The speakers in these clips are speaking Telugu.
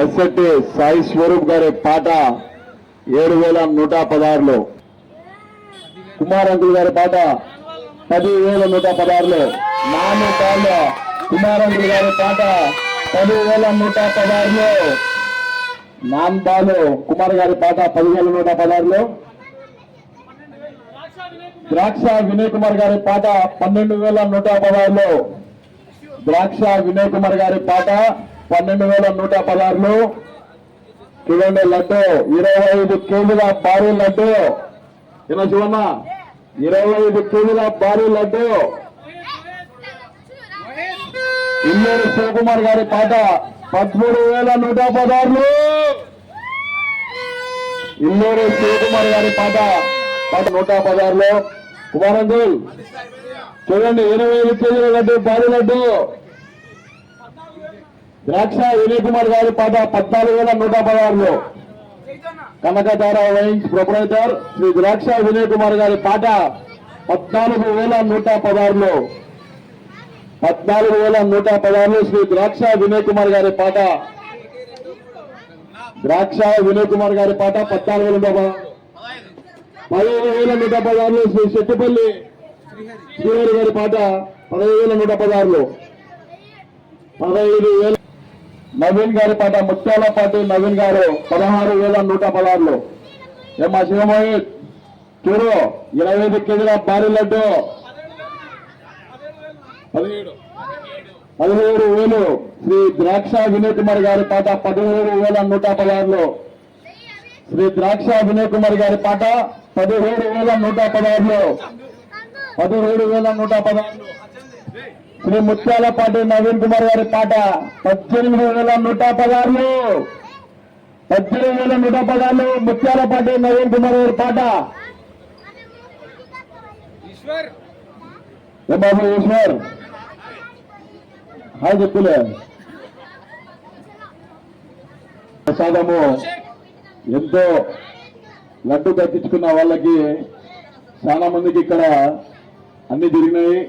దాడిశెట్టి సాయి స్వరూప్ గారి పాట ఏడు వేల నూట పదహారులో. కుమార్ అంకుల్ గారి పాట పది వేల నూట పదహారులో. నాన్న పాల కుమార్ అంకుల్ గారి పాట పది వేల నూట పదహారులో. నాన్ బాలు కుమార్ గారి పాట పదివేల నూట పదహారులో. ద్రాక్ష వినయ్ కుమార్ గారి పాట పన్నెండు వేల నూట పదహారులో. ద్రాక్ష వినయ్ కుమార్ గారి పాట పన్నెండు వేల నూట పదహారులు చూడండి లడ్డు. ఇరవై ఐదు కేజీల భారీ లడ్డు. ఇలా చూడన్న ఇరవై ఐదు కేజీల భారీ లడ్డు. ఇల్లూరు శివకుమార్ గారి పాట పదమూడు వేల నూట పదహారులు. ఇల్లూరు శివకుమార్ గారి పాట పాట నూట పదహారులో. కుమారంగుల్ చూడండి ఇరవై ఐదు కేజీల లడ్డు భారీ లడ్డు. ద్రాక్ష వినయ్ కుమార్ గారి పాట పద్నాలుగు వేల నూట పదహారులో. కనకతార వైన్స్ ప్రొపరేటర్ శ్రీ ద్రాక్ష వినయ్ కుమార్ గారి పాట పద్నాలుగు వేల నూట పదహారులో. పద్నాలుగు వేల నూట పదహారులో శ్రీ ద్రాక్ష వినయ్ కుమార్ గారి పాట. ద్రాక్ష వినయ్ కుమార్ గారి పాట పద్నాలుగు వేల పదిహేను వేల నూట పదహారులో శ్రీ శెట్టిపల్లి శ్రీహరి గారి పాట పదహైదు వేల నూట పదహారులో. పదహైదు వేల నవీన్ గారి పాట ముత్యాల పాటి నవీన్ గారు పదహారు వేల నూట పదహారులో. ఏమా శివమోహిత్? చూడు ఇరవై ఐదు కేజీల భారీ లడ్డు. పదిహేడు. పదిహేడు వేలు శ్రీ ద్రాక్ష వినయ్ కుమార్ గారి పాట పదిహేడు వేల నూట పదహారులో. శ్రీ ద్రాక్ష వినయ్ కుమార్ గారి పాట పదిహేడు వేల నూట పదహారులో. పదిహేడు వేల నూట పదహారులో. శ్రీ ముత్యాలపాటి నవీన్ కుమార్ గారి పాట. పద్దెనిమిది వేల నూట పదహారులు. పద్దెనిమిది వేల నూట పదహారులు ముత్యాలపాటి నవీన్ కుమార్ గారి పాట. బాబు ఈశ్వర్? హాయ్ చెప్పులే. ప్రసాదము. ఎంతో లడ్డు దక్కించుకున్న వాళ్ళకి చాలా మందికి ఇక్కడ అన్ని జరిగినాయి.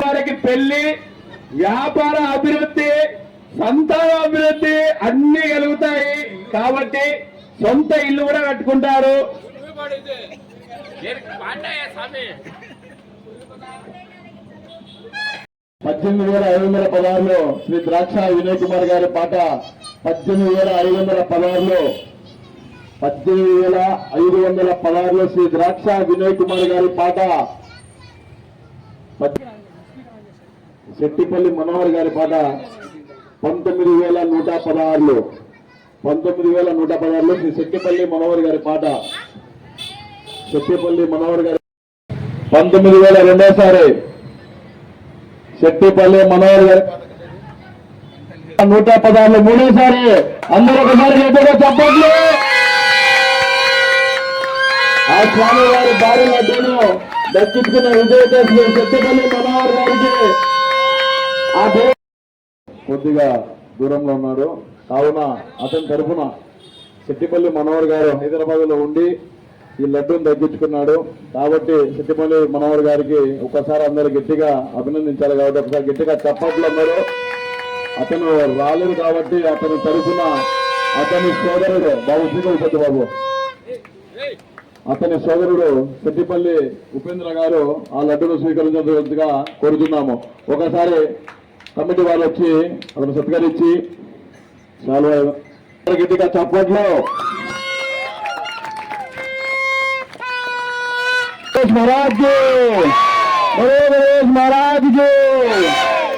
వారికి పెళ్ళి వ్యాపార అభివృద్ధి సంతాన అభివృద్ధి అన్ని కలుగుతాయి. కాబట్టి సొంత ఇల్లు కూడా కట్టుకుంటారు. పద్దెనిమిది వేల ఐదు వందల పదహారులో శ్రీ ద్రాక్ష వినయ్ కుమార్ గారి పాట పద్దెనిమిది వేల ఐదు వందల పదహారులో పద్దెనిమిది వేల ఐదు వందల పదహారులో శ్రీ ద్రాక్ష వినయ్ కుమార్ గారి పాట శెట్టిపల్లి మనోహర్ గారి పాట పంతొమ్మిది వేల నూట పదహారులో పంతొమ్మిది వేల నూట పదహారులో శ్రీ శెట్టిపల్లి మనోహర్ గారి పాట. శెట్టిపల్లి మనోహర్ గారి పంతొమ్మిది వేల రెండోసారి శెట్టిపల్లి మనోహర్ గారి నూట పదహారులు మూడోసారి అందరూ ఒకసారి గట్టిగా చెప్పట్లు ఆ స్వామి వారి భార్య దక్కించుకున్న విజయదశమి శెట్టిపల్లి మనోహర్ గారికి ఆ కొద్దిగా దూరంలో ఉన్నాడు. కావున అతని తరఫున సిట్టిపల్లి మనోహర్ గారు హైదరాబాద్లో ఉండి ఈ లడ్డూని తగ్గించుకున్నాడు. కాబట్టి సిట్టిపల్లి మనోహర్ గారికి ఒకసారి అందరు గట్టిగా అభినందించాలి కాబట్టి ఒకసారి గట్టిగా చప్పట్లు అన్నారు అతను రాలేదు కాబట్టి అతని తరఫున అతని సోదరుడు బాబు శ్రీకల్పతి బాబు. అతని సోదరుడు సిట్టిపల్లి ఉపేంద్ర గారు ఆ లడ్డును స్వీకరించవలసిందిగా కోరుతున్నాము. ఒకసారి కమిటీ వాళ్ళు వచ్చి అతను సత్కరించి చాలా గట్టిగా చప్పట్లో गणेश महाराज की बड़े गणेश महाराज की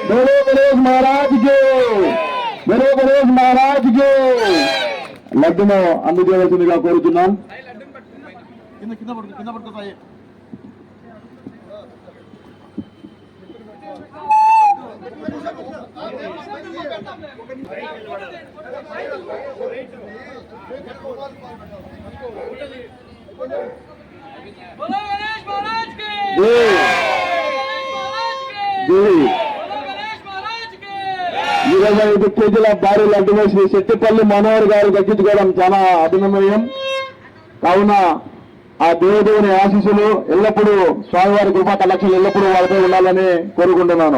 बड़े गणेश महाराज की बड़े गणेश महाराज की లడ్డును అందజేయవలసిందిగా కోరుతున్నాం కింద ఐదు కేజీల భారీ లడ్డు వేసి శెట్టిపల్లి మనోహర్ గారు దగ్గించుకోవడం చాలా అభినందనీయం కావున ఆ దేవదేవుని ఆశీస్సులు ఎల్లప్పుడూ స్వామివారి కృపా కలెక్షన్ ఎల్లప్పుడూ వాళ్ళపై ఉండాలని కోరుకుంటున్నాను.